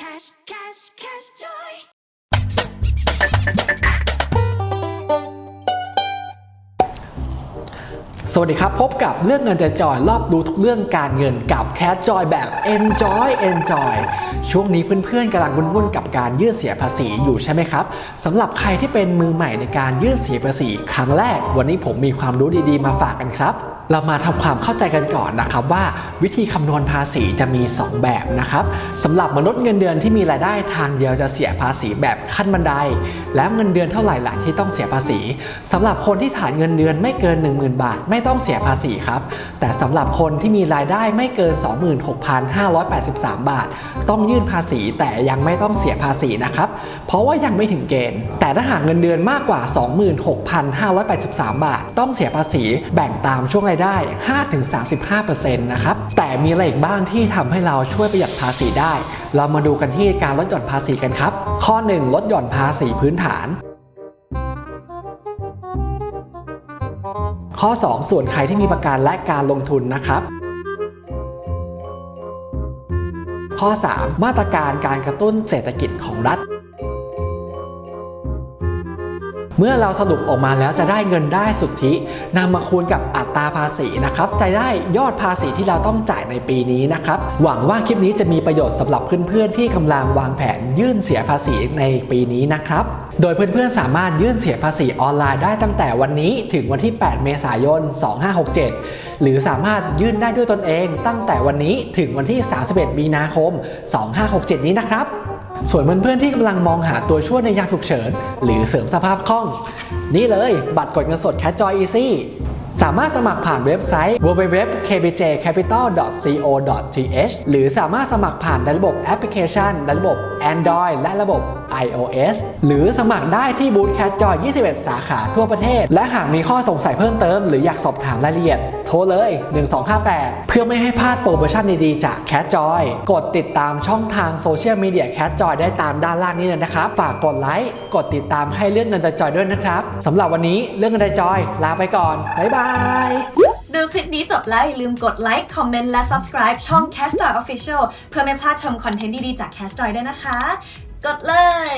Cash, cash, cash joy. สวัสดีครับ พบกับเรื่องเงินจะจอยรอบรู้ทุกเรื่องการเงินกับแค s จอยแบบ Enjoy Enjoy ช่วงนี้เพื่อนๆกำลังวุ่นๆกับการยื่นเสียภาษีอยู่ใช่ไหมครับสำหรับใครที่เป็นมือใหม่ในการยื่นเสียภาษีครั้งแรก วันนี้ผมมีความรู้ดีๆมาฝากกันครับ เรามาทำความเข้าใจกันก่อนนะครับว่าวิธีคำนวณภาษีจะมี 2 แบบนะครับสำหรับมนุษย์เงินเดือนที่มีรายได้ทางเดียวจะเสียภาษีแบบขั้นบันได แล้วเงินเดือนเท่าไหร่ล่ะที่ต้องเสียภาษีสำหรับคนที่ฐานเงินเดือนไม่เกิน 10,000 บาท ไม่ต้องเสียภาษีครับแต่สำหรับคนที่มีรายได้ไม่เกิน 26,583 บาท ต้องยื่นภาษีแต่ยังไม่ต้องเสียภาษีนะครับเพราะว่ายังไม่ถึงเกณฑ์ แต่ถ้าหากเงินเดือนมากกว่า 26,583 บาท ต้องเสียภาษีแบ่งตามช่วงรายได้ 5-35%นะครับ แต่มีอะไรอีกบ้างที่ทำให้เราช่วยประหยัดภาษีได้ เรามาดูกันที่การลดหย่อนภาษีกันครับ ข้อ 1 ลดหย่อนภาษีพื้นฐานข้อ 2 ส่วนใครที่มีประกันและการลงทุนนะครับ ข้อ 3 มาตรการการกระตุ้นเศรษฐกิจของรัฐ เมื่อเราสรุปออกมาแล้วจะได้เงินได้สุทธินำมาคูณกับอัตราภาษีนะครับจะได้ยอดภาษีที่เราต้องจ่ายในปีนี้นะครับหวังว่าคลิปนี้จะมีประโยชน์สำหรับเพื่อนๆที่กำลังวางแผนยื่นเสียภาษีในปีนี้นะครับโดยเพื่อนๆสามารถยื่นเสียภาษีออนไลน์ได้ตั้งแต่วันนี้ถึงวันที่ 8 เมษายน 2567 หรือสามารถยื่นได้ด้วยตนเองตั้งแต่วันนี้ถึงวันที่ 31 มีนาคม 2567 นี้นะครับ ส่วนเพื่อนๆที่กำลังมองหาตัวช่วยในยามฉุกเฉิน หรือเสริมสภาพคล่อง นี่เลยบัตรกดเงินสด Cash Joy Easy สามารถสมัครผ่านเว็บไซต์ www.kbjcapital.co.th หรือสามารถสมัครผ่านในระบบแอปพลิเคชันในระบบ Android และระบบ iOS หรือสมัครได้ที่บูธ Cash Joy 21 สาขาทั่วประเทศ และหากมีข้อสงสัยเพิ่มเติม หรืออยากสอบถามรายละเอียด โทรเลย 1258 เพื่อไม่ให้พลาดโปรโมชั่นดีๆ จาก Cat Joy กดติดตามช่องทางโซเชียลมีเดีย Cat Joy ได้ตามด้านล่างนี้เลยนะครับ ฝากกดไลค์ กดติดตามให้เรื่องเงินจะจอยด้วยนะครับสำหรับวันนี้เรื่องเงินจอยลาไปก่อนบ๊ายบายดูคลิปนี้จบแล้วอย่าลืมกดไลค์ คอมเมนต์และ subscribe ช่อง Cast Joy Official เพื่อไม่พลาดชมคอนเทนต์ดีๆจาก Cast Joy ด้วยนะคะ กดเลย